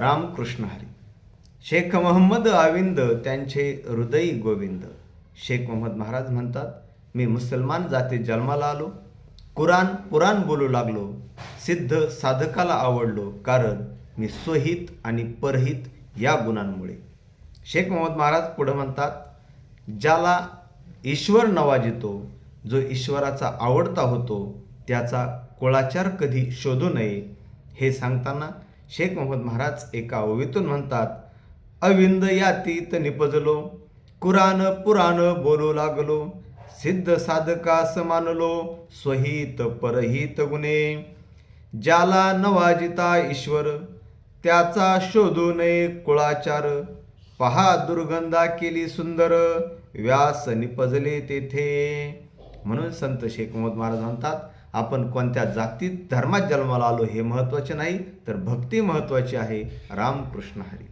रामकृष्ण हरी. शेख मोहम्मद आविंद त्यांचे हृदयी गोविंद. शेख मोहम्मद महाराज म्हणतात मी मुसलमान जातीत जन्माला आलो कुराण पुराण बोलू लागलो सिद्ध साधकाला आवडलो कारण मी स्वहित आणि परहित या गुणांमुळे. शेख मोहम्मद महाराज पुढं म्हणतात ज्याला ईश्वर नवाजितो जो ईश्वराचा आवडता होतो त्याचा कुळाचार कधी शोधू नये हे सांगताना शेख मोहम्मद महाराज एका ओवीतून म्हणतात अविंद यातीत निपजलो कुराण पुराण बोलू लागलो सिद्ध साधका मानलो स्वहित परहित गुणे. ज्याला नवाजिता ईश्वर त्याचा शोधू नये कुळाचार. पहा दुर्गंधा केली सुंदर व्यास निपजले तेथे. म्हणून संत शेख मोहम्मद महाराज म्हणतात आपण कोणत्या जातीत धर्मात जन्माला आलो हे महत्त्वाचे नाही तर भक्ती महत्त्वाची आहे. रामकृष्ण हरी.